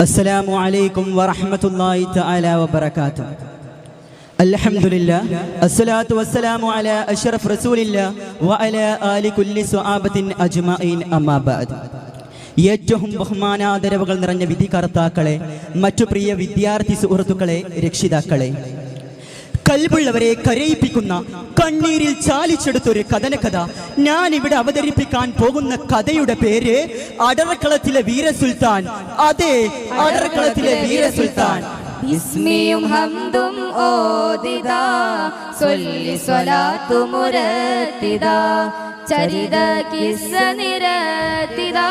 അസ്സലാമു അലൈക്കും വറഹ്മത്തുള്ളാഹി തആല വബറകാതുഹു. അൽഹംദുലില്ലാ അസ്സലാത്തു വസ്സലാമു അലാ അഷ്റഫ് റസൂലില്ലാ വഅലാ ആലി കുല്ലി സ്വഹാബത്തിൻ അജ്മഈൻ അമ്മാ ബഅദ്. ഏറ്റവും ബഹുമാനാദരവുകൾ നിറഞ്ഞ വിധികർത്താക്കളെ മറ്റു പ്രിയ വിദ്യാർത്ഥി സുഹൃത്തുക്കളെ രക്ഷിതാക്കളെ കൽവുള്ളവരെ കരയിപ്പിക്കുന്ന കണ്ണീരിൽ ചാലിച്ചെടുത്തൊരു കഥനകഥ. ഞാൻ ഇവിടെ അവതരിപ്പിക്കാൻ പോകുന്ന കഥയുടെ പേര് അടർക്കളത്തിലെ വീരസുൽത്താൻ. അതെ അടർക്കളത്തിലെ വീരസുൽത്താൻ. ബിസ്മിയും ഹംദും ഓദിതാ സൊല്ലി സ്വലാത്തു മുരത്തിതാ ചരിത കിസ്സ നിരത്തിതാ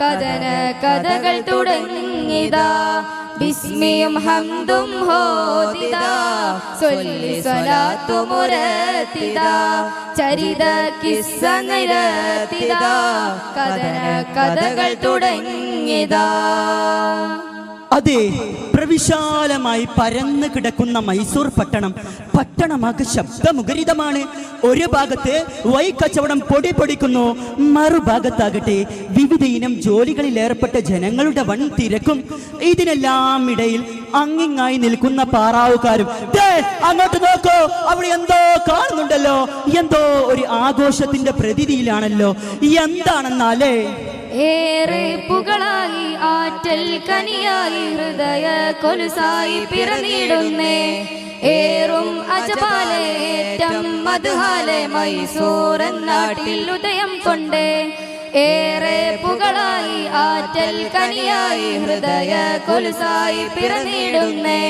കഥന കഥകൾ തുടങ്ങിതാ ബിസ്മിയും ഹംദും ഹോതിതാ സൊല്ലി സ്വലാത്തു മുരത്തിതാ ചരിത കിസ്സ നിരത്തിതാ കഥന കഥകൾ തുടങ്ങിതാ. അതെ പ്രവിശാലമായി പരന്നു കിടക്കുന്ന മൈസൂർ പട്ടണം പട്ടണമാകെ ശബ്ദമുഖരിതമാണ്. ഒരു ഭാഗത്ത് വൈക്കച്ചവടം പൊടി പൊടിക്കുന്നു മറുഭാഗത്താകട്ടെ വിവിധ ഇനം ജോലികളിൽ ഏർപ്പെട്ട ജനങ്ങളുടെ വൺ തിരക്കും. ഇതിനെല്ലാം ഇടയിൽ അങ്ങിങ്ങായി നിൽക്കുന്ന പാറാവുകാരും അങ്ങോട്ട് നോക്കോ അവിടെ എന്തോ കാണുന്നുണ്ടല്ലോ. എന്തോ ഒരു ആഘോഷത്തിന്റെ പ്രതീതിയിലാണല്ലോ. എന്താണെന്നാലേ ഏറെ പുകളായി ആറ്റൽ കനിയായി ഹൃദയ കൊലുസായി പിറന്നിടുന്നേ. ഏറും അജപാലേറ്റം മധുഹാലെ മൈസൂർ നാട്ടിൽ ഉദയം കൊണ്ടേ ഏറെ പുകളായി ആറ്റൽ കനിയായി ഹൃദയ കൊലുസായി പിറന്നിടുന്നേ.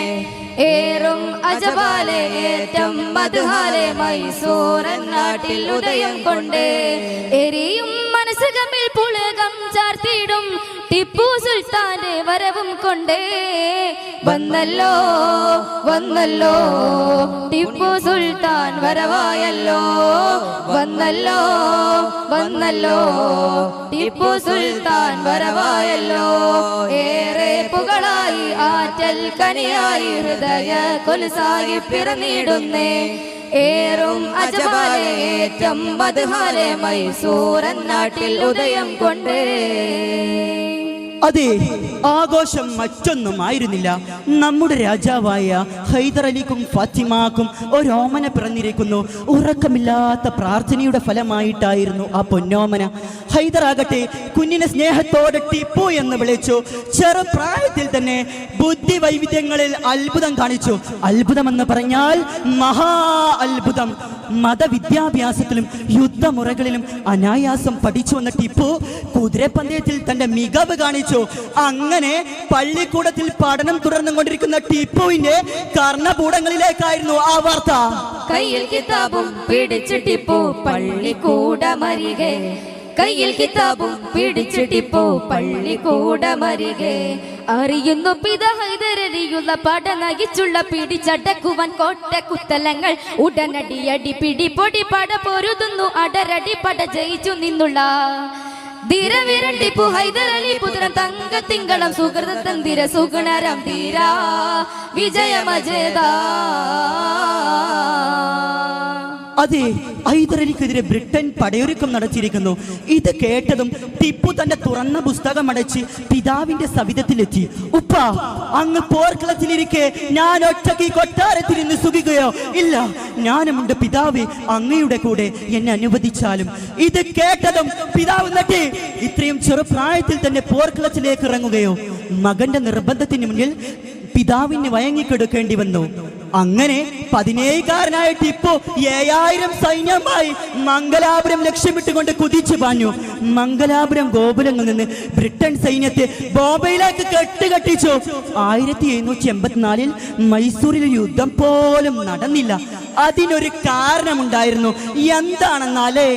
ഏറും അജപാലെ ഏറ്റം മധുഹാലെ മൈസൂർ നാട്ടിൽ ഉദയം കൊണ്ടേ എരിയും മനസ്സകമിൽ പുളകം ചാർത്തിയിടും. ടിപ്പു സുൽത്താന്റെ വരവും കൊണ്ടേ വന്നല്ലോ വന്നല്ലോ. ടിപ്പു സുൽത്താൻ വരവായല്ലോ. വന്നല്ലോ വന്നല്ലോ. ടിപ്പു സുൽത്താൻ വരവായല്ലോ. ഏറെ പുകളായി ആറ്റൽ കനിയായി ഹൃദയ കൊലുസായി പിറന്നിടുന്നേ. ഏറും അജപാലേറ്റം മധുഹാലെ മൈസൂരൻ നാട്ടിൽ ഉദയം കൊണ്ടേ. അതെ ആഘോഷം മറ്റൊന്നും ആയിരുന്നില്ല നമ്മുടെ രാജാവായ ഹൈദറലിക്കും ഫാത്തിമാക്കും ഒരോമന പിറന്നിരിക്കുന്നു. ഉറക്കമില്ലാത്ത പ്രാർത്ഥനയുടെ ഫലമായിട്ടായിരുന്നു ആ പൊന്നോമന. ഹൈദറാകട്ടെ കുഞ്ഞിനെ സ്നേഹത്തോടെ ടിപ്പു എന്ന് വിളിച്ചു. ചെറുപ്രായത്തിൽ തന്നെ ബുദ്ധി വൈവിധ്യങ്ങളിൽ അത്ഭുതം കാണിച്ചു. അത്ഭുതമെന്ന് പറഞ്ഞാൽ മഹാ അത്ഭുതം. മതവിദ്യാഭ്യാസത്തിലും യുദ്ധമുറകളിലും അനായാസം പഠിച്ചു വന്ന ടിപ്പു കുതിരപ്പന്തയത്തിൽ തന്റെ മികവ് കാണിച്ചു. അങ്ങനെ പള്ളിക്കൂടത്തിൽ പഠനം തുടർന്നു കൊണ്ടിരിക്കുന്ന ടിപ്പുവിന്റെ കർണപൂടങ്ങളിലേക്കായിരുന്നു ആ വാർത്ത. കയ്യിൽ കിതാബും പിടിച്ചിട്ടിപ്പോ പള്ളിക്കൂടമരികെ. കയ്യിൽ കിതാബും പിടിച്ചിട്ടിപ്പോ പള്ളിക്കൂടമരികെ. അറിയുന്നു പിത ഹൈദരലിയുള്ള പട നയിച്ചുള്ള പിടിച്ചടക്കുവാൻ കോട്ട കുത്തലങ്ങൾ. ഉടനടി അടി പിടി പൊടി പട പൊരുതുന്നു. അടരടി പട ജയിച്ചു നിന്നുള്ള ധീരവിരട്ടിപ്പു ഹൈദരലി പുത്രൻ തങ്ക തിങ്കളം സുഹൃത തന്തിര സുഗുണരം ധീരാ വിജയമജേതാ. അതെ ഹൈദരലിക്കെതിരെ ബ്രിട്ടൻ പടയൊരുക്കം നടത്തിയിരിക്കുന്നു. ഇത് കേട്ടതും ടിപ്പു തന്റെ തുറന്ന പുസ്തകം അടച്ച് പിതാവിന്റെ സവിധത്തിലെത്തി. ഉപ്പ അങ്ങ് പോർക്കളത്തിലിരിക്കെ ഞാൻ ഒറ്റയ്ക്ക് കൊട്ടാരത്തിൽ നിന്ന് സുഖിക്കുകയോ? ഇല്ല ഞാനുമുണ്ട് പിതാവ് അങ്ങയുടെ കൂടെ എന്നെ അനുവദിച്ചാലും. ഇത് കേട്ടതും പിതാവ് നട്ടി ഇത്രയും ചെറുപ്രായത്തിൽ തന്നെ പോർക്കളത്തിലേക്ക് ഇറങ്ങുകയോ? മകന്റെ നിർബന്ധത്തിന് മുന്നിൽ പിതാവിന് വയങ്ങിക്കെടുക്കേണ്ടി വന്നു. അങ്ങനെ പതിനേഴുകാരനായിട്ട് ടിപ്പു ഏഴായിരം സൈന്യമായി മംഗലാപുരം ലക്ഷ്യമിട്ടുകൊണ്ട് കുതിച്ചു പാഞ്ഞു. മംഗലാപുരം ഗോപുരങ്ങളിൽ നിന്ന് ബ്രിട്ടൻ സൈന്യത്തെ ബോംബെയിലേക്ക് കെട്ടുകെട്ടിച്ചു. ആയിരത്തി എഴുന്നൂറ്റി എൺപത്തിനാലിൽ മൈസൂരിൽ യുദ്ധം പോലും നടന്നില്ല. അതിനൊരു കാരണമുണ്ടായിരുന്നു. എന്താണെന്നാലേ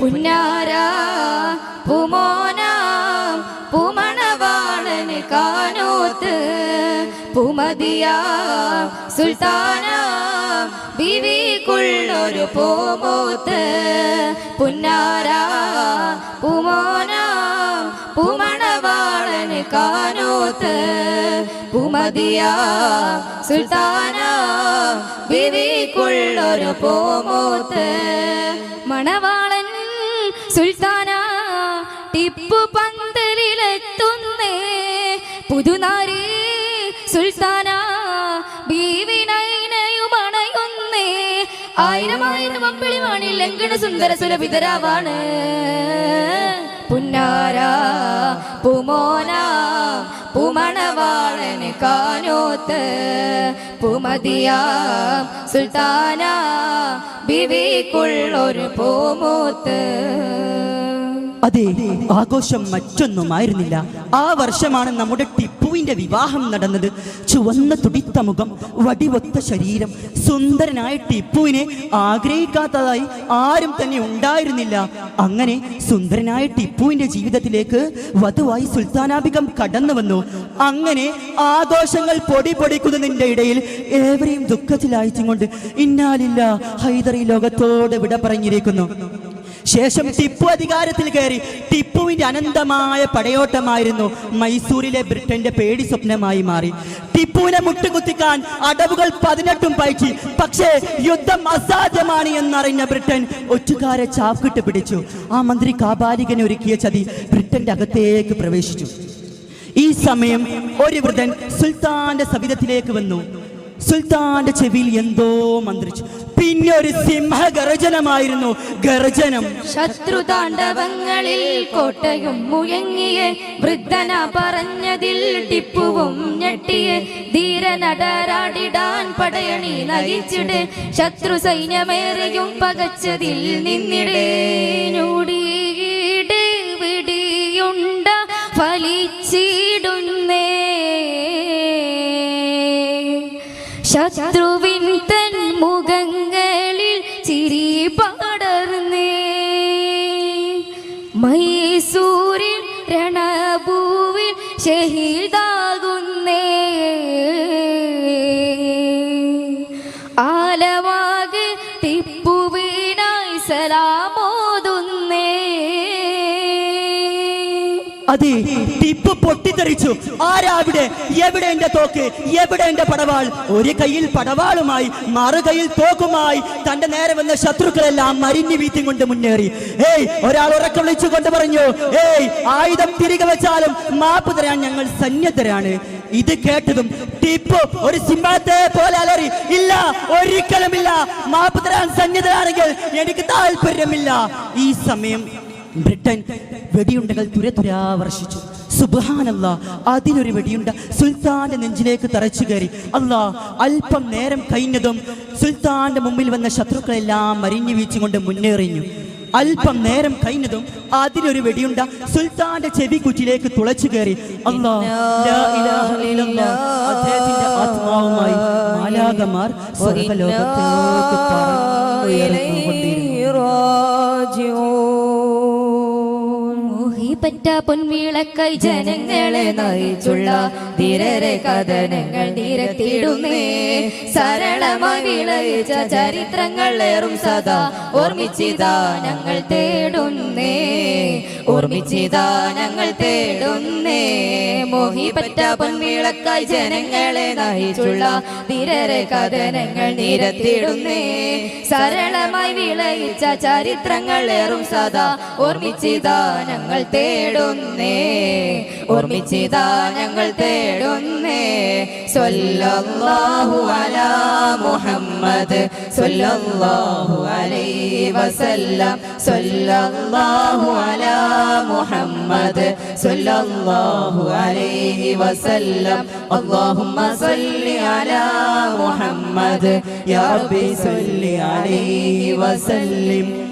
പുന്നാര പൂമതിയ സുൽത്താന ബിവിക്കുള്ളൊരു പൂമൂത്ത്. പുന്നാര പൂമോന പൂമണവാളന് കാനോത്ത്. പൂമതിയ സുൽത്താന ബിവിക്കുള്ളൊരു പൂമൂത്ത്. മണവാളൻ സുൽത്താന ടിപ്പു പന്തലിലെത്തുന്നേ. പുതുനാരി സുൽത്താന ബീവി നയനയുമണയുന്നേ ആയിരം ആയിരം അമ്പിളി വാണി ലങ്കണ സുന്ദര സുലഭിതരാവാണ്. പുന്നാര പുമോന പൂമണവാളന് കാനോത്ത്. പുമതിയ സുൽത്താന ബിവിക്കുള്ളൊരു പൂമൂത്ത്. അതെ ആഘോഷം മറ്റൊന്നുമായിരുന്നില്ല. ആ വർഷമാണ് നമ്മുടെ ടിപ്പുവിന്റെ വിവാഹം നടന്നത്. ചുവന്ന തുടിത്ത മുഖം വടിവൊത്ത ശരീരം. സുന്ദരനായ ടിപ്പുവിനെ ആഗ്രഹിക്കാത്തതായി ആരും തന്നെ ഉണ്ടായിരുന്നില്ല. അങ്ങനെ സുന്ദരനായ ടിപ്പുവിന്റെ ജീവിതത്തിലേക്ക് വധുവായി സുൽത്താനാഭികം കടന്നു വന്നു. അങ്ങനെ ആഘോഷങ്ങൾ പൊടി പൊടിക്കുന്നതിന്റെ ഇടയിൽ ഏവരെയും ദുഃഖത്തിലായിച്ചുകൊണ്ട് ഇന്നാലില്ല ഹൈദറി ലോകത്തോടെ വിട പറഞ്ഞിരിക്കുന്നു. ശേഷം ടിപ്പു അധികാരത്തിൽ കയറി. ടിപ്പുവിന്റെ അനന്തമായ പടയോട്ടമായിരുന്നു മൈസൂരിലെ ബ്രിട്ടന്റെ പേടി സ്വപ്നമായി മാറി. ടിപ്പുവിനെ മുട്ടുകുത്തിക്കാൻ അടവുകൾ പതിനെട്ടും പയറ്റി. പക്ഷേ യുദ്ധം അസാധ്യമാണ് എന്നറിഞ്ഞ ബ്രിട്ടൻ ഒറ്റുകാരെ ചാക്കിട്ട് പിടിച്ചു. ആ മന്ത്രി കാബാലികനെ ഒരുക്കിയ ചതി ബ്രിട്ടന്റെ അകത്തേക്ക് പ്രവേശിച്ചു. ഈ സമയം ഒരു വൃതൻ സുൽത്താന്റെ സവിധത്തിലേക്ക് വന്നു. സുൽത്താന്റെ ചെവിയിൽ എന്തോ മന്ത്രിച്ചു. പിന്നെ ഒരു സിംഹഗർജനമായിരുന്നു ഗർജനം. ശത്രുതാണ്ഡവങ്ങളിൽ കോട്ടയും മുഴങ്ങിയെ വൃദ്ധന പറഞ്ഞതിൽ ടിപ്പുവും ഞെട്ടിയെ ധീരനടരാടിടാൻ പടയണി നയിച്ചിട്. ശത്രു സൈന്യമേറിയും പകച്ചതിൽ നിന്നിടേ. ഷഹീദാകുന്നേ. ആലവാകെ ടിപ്പുവിനായി സലാമോതുന്നേ. അതെ. പൊട്ടിത്തെറിച്ചു. ആരാവിടെ? എവിടെ എന്റെ തോക്ക്? എവിടെ എന്റെ പടവാൾ? ഒരു കയ്യിൽ പടവാളുമായി മറുകയിൽ തോക്കുമായി തന്റെ നേരെ വന്ന ശത്രുക്കളെല്ലാം മരിഞ്ഞു വീത്തി കൊണ്ട് മുന്നേറി. ഏയ് ഒരാൾ ഉറക്കം വിളിച്ചു കൊണ്ട് പറഞ്ഞു ഏയ് ആയുധം തിരികെ വെച്ചാലും മാപ്പ് തരാൻ ഞങ്ങൾ സന്നദ്ധരാണ്. ഇത് കേട്ടതും ടിപ്പു ഒരു സിംഹത്തെ പോലെ അലറി ഇല്ല ഒരിക്കലുമില്ല. മാപ്പ് തരാൻ സന്നദ്ധരാണെങ്കിൽ എനിക്ക് താല്പര്യമില്ല ഈ സമയം ബ്രിട്ടൻ വെടിയുണ്ടകൾ തുരതുരാ വർഷിച്ചു. സുബാനല്ല അതിനൊരു വെടിയുണ്ട. സുൽത്താന്റെ നെഞ്ചിലേക്ക് തറച്ചു കയറി. അല്ല അല്പം നേരം കഴിഞ്ഞതും സുൽത്താന്റെ മുമ്പിൽ വന്ന ശത്രുക്കളെല്ലാം മരിഞ്ഞു വീച്ചുകൊണ്ട് മുന്നേറിഞ്ഞു. അല്പം നേരം കഴിഞ്ഞതും അതിനൊരു വെടിയുണ്ട. സുൽത്താന്റെ ചെവി കുറ്റിലേക്ക് തുളച്ചു കയറി. അദ്ദേഹത്തിന്റെ ആത്മാവുമായി മാലാകമാർ സ്വർഗലോകത്തിലേക്ക് പറന്നുയർന്നുകൊണ്ടിരുന്നു മോഹിപ്പറ്റ പൊൻവിളക്കായി ജനങ്ങളെ നയിച്ചുള്ള ധീരരെ കഥനങ്ങൾ നിരത്തിടുന്നേ സരളമായി ഏറും സദാ ഓർമ്മിച്ചിതാ ഞങ്ങൾ തേടുന്നേ. ഓർമ്മിച്ചിതാ ഞങ്ങൾ തേടുന്നേ. മോഹിപ്പറ്റ പൊൻവിളക്കായി ജനങ്ങളെ നയിച്ചുള്ള ധീരരെ കഥനങ്ങൾ നിരത്തിടുന്നേ സരളമായി വിളയിച്ച ചരിത്രങ്ങൾ ഏറും സദാ ഓർമ്മിച്ചിതാ ഞങ്ങൾ തേടുന്നേ. ഓർമ്മിച്ചിതാ ഞങ്ങൾ തേടുന്നേ. സൊല്ലാഹു അല മുഹമ്മദ്. സൊല്ലാഹു അലൈ വസല്ലം. സൊല്ലാഹു അല മുഹമ്മദ്. സൊല്ലാഹു അലൈഹി വസല്ലം. അല്ലാഹുമ്മ സല്ലി അല മുഹമ്മദ്. യാ റബ്ബി സല്ലി അലൈഹി വസല്ലം.